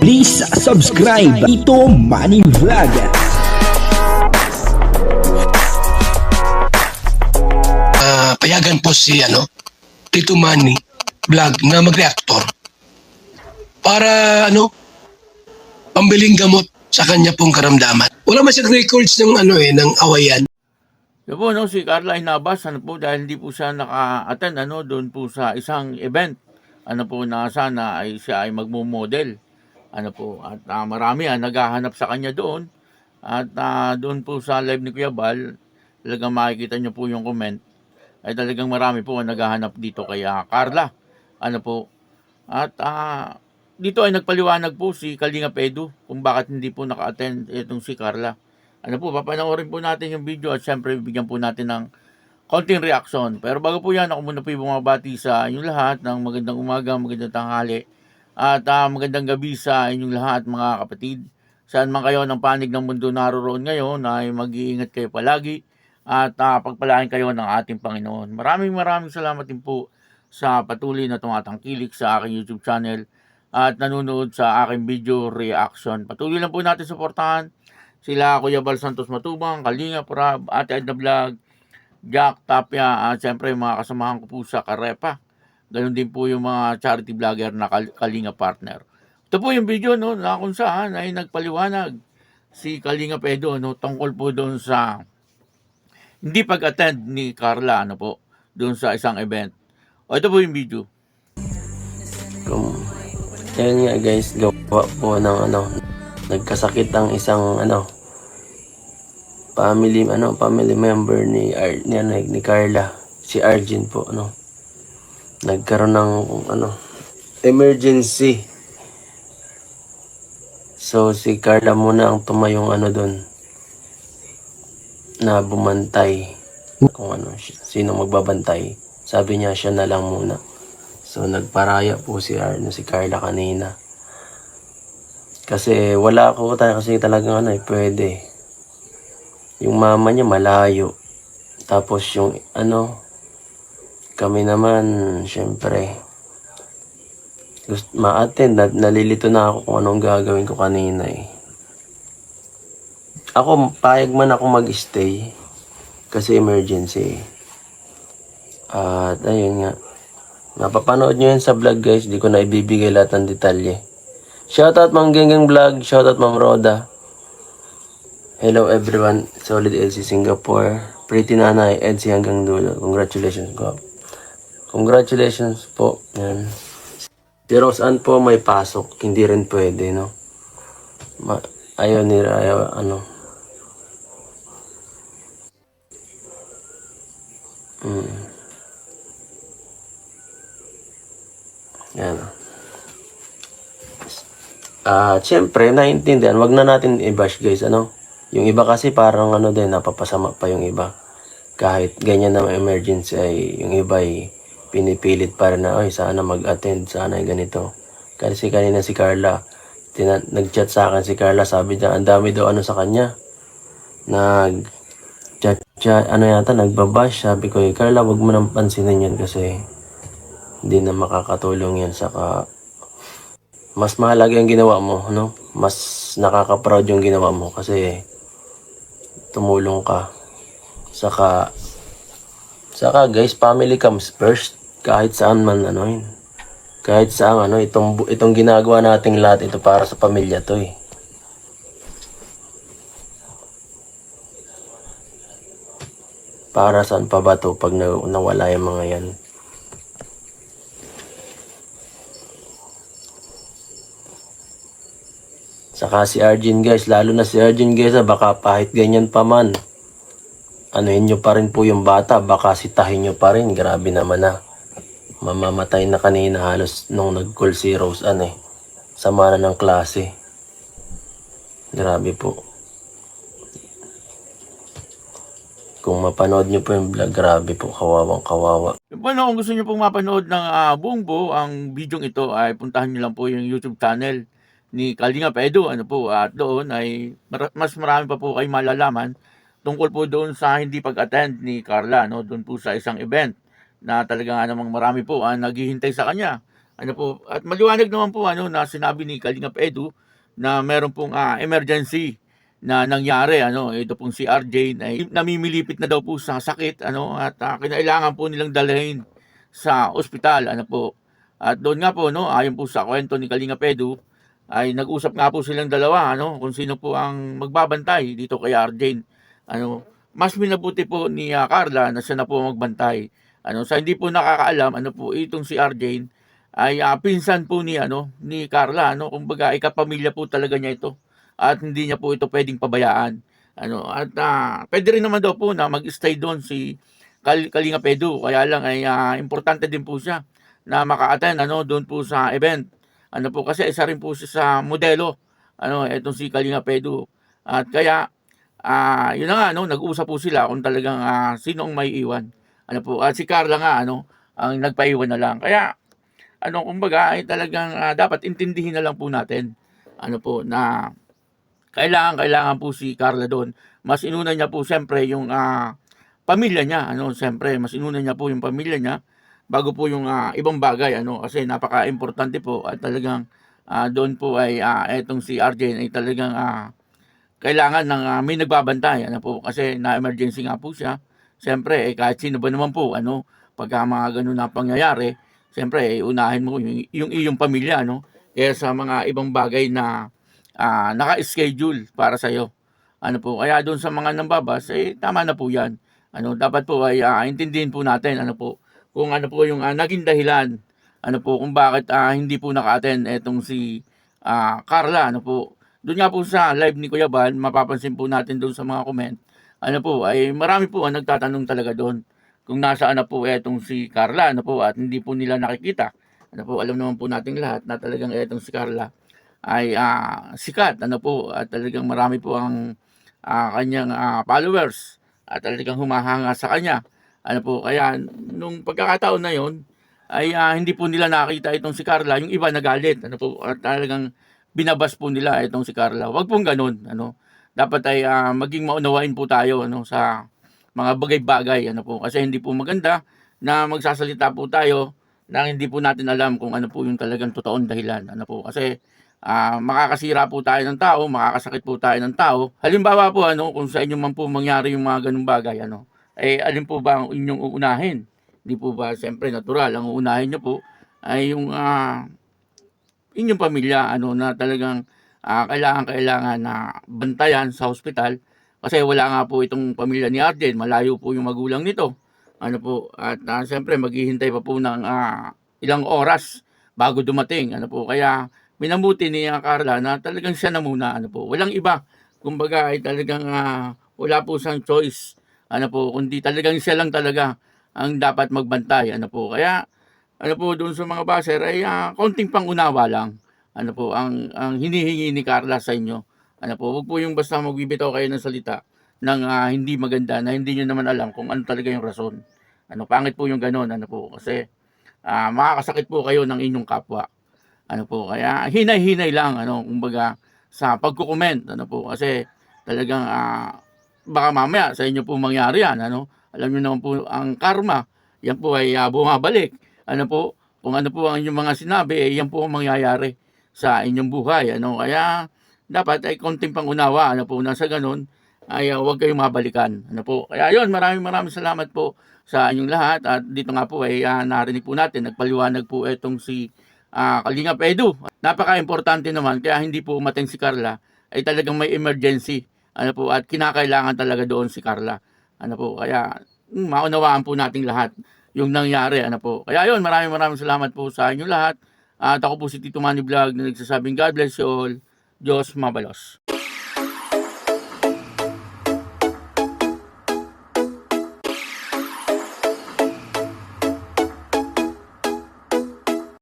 Please subscribe Ito Money Vlog. Ah, payagan po si ano, Tito Manny vlog na mag-reactor para ano, pambiling gamot sa kanya pong karamdaman. Wala man siyang records ng ano eh, ng awayan. Yun po, no, si Carla Inabas, ano po, dahil hindi po siya naka-attend, ano, doon po sa isang event, ano po, na sana ay siya ay magmo-model. Ano po, at ah, marami ang naghahanap sa kanya doon. At ah, doon po sa live ni Kuya Bal, talagang makikita niyo po yung comment, ay talagang marami po ang naghahanap dito kay ah, Carla. Ano po, at ah, dito ay nagpaliwanag po si Kalinga Pedo kung bakit hindi po naka-attend itong si Carla. Ano po, papanoorin po natin yung video at syempre bigyan po natin ng konting reaction. Pero bago po yan, ako muna po bumabati sa inyong lahat ng magandang umaga, magandang tanghali at ah, magandang gabi sa inyong lahat mga kapatid. Saan man kayo ng panig ng mundo naroon ngayon ay mag-iingat kayo palagi at ah, pagpalain kayo ng ating Panginoon. Maraming maraming salamat din po sa patuloy na tumatangkilik sa aking YouTube channel at nanonood sa aking video reaction. Patuloy lang po natin suportahan sila Kuya Bal Santos Matubang, Kalinga Prab, Ate Edna Vlog, Jack Tapia, at siyempre mga kasamahan ko po sa Karepa. Ganon din po yung mga charity vlogger na Kal- Kalinga partner. Ito po yung video no, na kung saan ay nagpaliwanag si Kalinga Pedo no, tungkol po doon sa hindi pag-attend ni Carla ano po, doon sa isang event. O ito po yung video. Kung, ayun nga guys, gawa po ng ano, nagkasakit ang isang ano, family ano, family member ni Ar, ni, ano, ni Carla, si Arjun po ano. Nagkaroon ng ano, emergency. So si Carla muna ang tumayong ano doon na bumantay kung ano sino magbabantay. Sabi niya siya na lang muna. So nagparaya po si Arno si Carla kanina. Kasi wala ako tayo kasi talagang ano eh, pwede. Yung mama niya malayo. Tapos yung ano, kami naman, syempre, ma-attend. Na, nalilito na ako kung anong gagawin ko kanina eh. Ako, payag man ako mag-stay. Kasi emergency eh. At ayun nga. Mapapanood nyo yan sa vlog guys. Di ko na ibibigay lahat ng detalye. Shoutout Mang Gengeng Vlog. Shoutout Ma'am Roda. Hello everyone. Solid LC Singapore. Pretty nanay. EDC hanggang dulo. Congratulations ko. Congratulations po. Yan. Si Rose Ann po may pasok. Hindi rin pwede, no? Ma ayaw ni ayaw, ano. Mm. Yan. Ah, siyempre, naiintindihan. Wag na natin i-bash, guys, ano? Yung iba kasi parang ano din, napapasama pa yung iba. Kahit ganyan na emergency ay yung iba ay pinipilit pa rin na, oy, sana mag-attend, sana ganito. Kasi kanina si Carla, tina- nag-chat sa akin si Carla, sabi niya, ang dami daw ano sa kanya. Nag, chat, ano yata, nagbabash. Sabi ko, eh, Carla, wag mo nang pansinin yan kasi hindi na makakatulong yan saka mas mahalaga yung ginawa mo, no? Mas nakaka-proud yung ginawa mo kasi tumulong ka. Saka saka guys, family comes first kahit saan man ano yun. Kahit saan ano, itong itong ginagawa nating lahat ito para sa pamilya to eh. Para saan pa ba to pag na- nawala yung mga yan? Saka si Arjun guys, lalo na si Arjun guys, ah, baka kahit ganyan pa man, anuhin nyo pa rin po yung bata, baka sitahin nyo pa rin, grabe naman na. Mamamatay na kanina halos nung nag-call si Rose, ano eh, sama na ng klase. Grabe po. Kung mapanood nyo po yung vlog, grabe po, kawawang kawawa. Yung po, no, kung gusto nyo pong mapanood ng uh, buong buo ang video ito ay puntahan nyo lang po yung YouTube channel ni Kalinga Pedo. Ano po, at doon ay mar- mas marami pa po kayo malalaman tungkol po doon sa hindi pag-attend ni Carla, no? doon po sa isang event na talaga nga namang marami po ang naghihintay sa kanya. Ano po, at maliwanag naman po ano na sinabi ni Kalingap Edu na meron pong ah, emergency na nangyari ano ito pong si RJ na namimilipit na daw po sa sakit ano at ah, kinailangan po nilang dalhin sa ospital ano po. At doon nga po no ayon po sa kwento ni Kalinga Pedu ay nag-usap nga po silang dalawa ano kung sino po ang magbabantay dito kay RJ ano mas minabuti po ni ah, Carla na siya na po magbantay ano sa hindi po nakakaalam ano po itong si RJ ay ah, pinsan po ni ano ni Carla ano kumbaga ikapamilya po talaga niya ito at hindi niya po ito pwedeng pabayaan. Ano, at ah, pwede rin naman daw po na mag-stay doon si Kal Kalinga Pedu. Kaya lang ay ah, importante din po siya na maka-attend ano doon po sa event. Ano po kasi isa rin po siya sa modelo. Ano, etong si Kalinga Pedu. At kaya ah yun na nga ano, nag-usap po sila kung talagang ah, sino ang may iwan. Ano po, at si Carla nga ano, ang nagpaiwan na lang. Kaya ano kumbaga ay talagang ah, dapat intindihin na lang po natin ano po na kailangan kailangan po si Carla doon. Mas inuna niya po siyempre yung ah, pamilya niya, ano, siyempre mas inuna niya po yung pamilya niya bago po yung ah, ibang bagay, ano, kasi napaka-importante po at talagang ah, doon po ay ah, etong si RJ ay talagang ah, kailangan ng ah, may nagbabantay, ano po, kasi na-emergency nga po siya. Siyempre, eh, kahit sino ba naman po, ano, pagka mga ganun na pangyayari, siyempre, eh, unahin mo yung, yung iyong pamilya, ano, kaya sa mga ibang bagay na ah, naka-schedule para sa iyo. Ano po, kaya doon sa mga nambabas, eh, tama na po yan. Ano, dapat po ay ah, intindihin po natin, ano po, kung ano po yung ah, naging dahilan, ano po, kung bakit ah, hindi po naka-attend etong si ah, Carla, ano po. Doon nga po sa live ni Kuya Bal, mapapansin po natin doon sa mga comment, ano po, ay marami po ang nagtatanong talaga doon. Kung nasaan na po etong si Carla, ano po, at hindi po nila nakikita. Ano po, alam naman po nating lahat na talagang etong si Carla ay ah, sikat ano po at talagang marami po ang ah, kanyang ah, followers at talagang humahanga sa kanya. Ano po kaya nung pagkakataon na yon ay ah, hindi po nila nakita itong si Carla yung iba nagalit ano po at talagang binabas po nila itong si Carla. Wag pong ganun ano dapat ay ah, maging maunawain po tayo ano sa mga bagay-bagay ano po kasi hindi po maganda na magsasalita po tayo na hindi po natin alam kung ano po yung talagang totoong dahilan ano po kasi ah makakasira po tayo ng tao, makakasakit po tayo ng tao. Halimbawa po ano, kung sa inyo man po mangyari yung mga ganung bagay ano, eh alin po ba ang inyong uunahin? Hindi po ba siyempre natural ang uunahin niyo po ay yung ah, inyong pamilya ano na talagang ah, kailangan kailangan na bantayan sa ospital kasi wala nga po itong pamilya ni Arjen, malayo po yung magulang nito. Ano po, at ah, siyempre maghihintay pa po ng ah, ilang oras bago dumating. Ano po, kaya minabuti ni ah, Carla na talagang siya na muna. Ano po, walang iba. Kumbaga ay talagang ah, wala po siyang choice. Ano po, kundi talagang siya lang talaga ang dapat magbantay. Ano po, kaya ano po doon sa mga baser ay ah, konting pangunawa lang. Ano po, ang, ang hinihingi ni Carla sa inyo. Ano po, huwag po yung basta magbibitaw kayo ng salita ng ah, hindi maganda na hindi nyo naman alam kung ano talaga yung rason. Ano, pangit po yung ganon, ano po, kasi ah, makakasakit po kayo ng inyong kapwa. Ano po, kaya hinay-hinay lang, ano, kumbaga, sa pagkukomment, ano po, kasi talagang, ah, baka mamaya sa inyo po mangyari yan, ano, alam niyo naman po ang karma, yan po ay ah, bumabalik, ano po, kung ano po ang inyong mga sinabi, eh, yan po ang mangyayari sa inyong buhay, ano, kaya, dapat ay konting pangunawa, ano po, nasa ganun, ay uh, huwag kayong mabalikan. Ano po? Kaya yun, maraming maraming salamat po sa inyong lahat at dito nga po ay uh, narinig po natin, nagpaliwanag po itong si uh, Kalinga Pedu. Napaka-importante naman, kaya hindi po umating si Carla, ay talagang may emergency. Ano po, at kinakailangan talaga doon si Carla. Ano po, kaya hmm, maunawaan po nating lahat yung nangyari. Ano po. Kaya yun, maraming maraming salamat po sa inyong lahat. At ako po si Tito Manny Vlog na nagsasabing God bless you all. Diyos mabalos.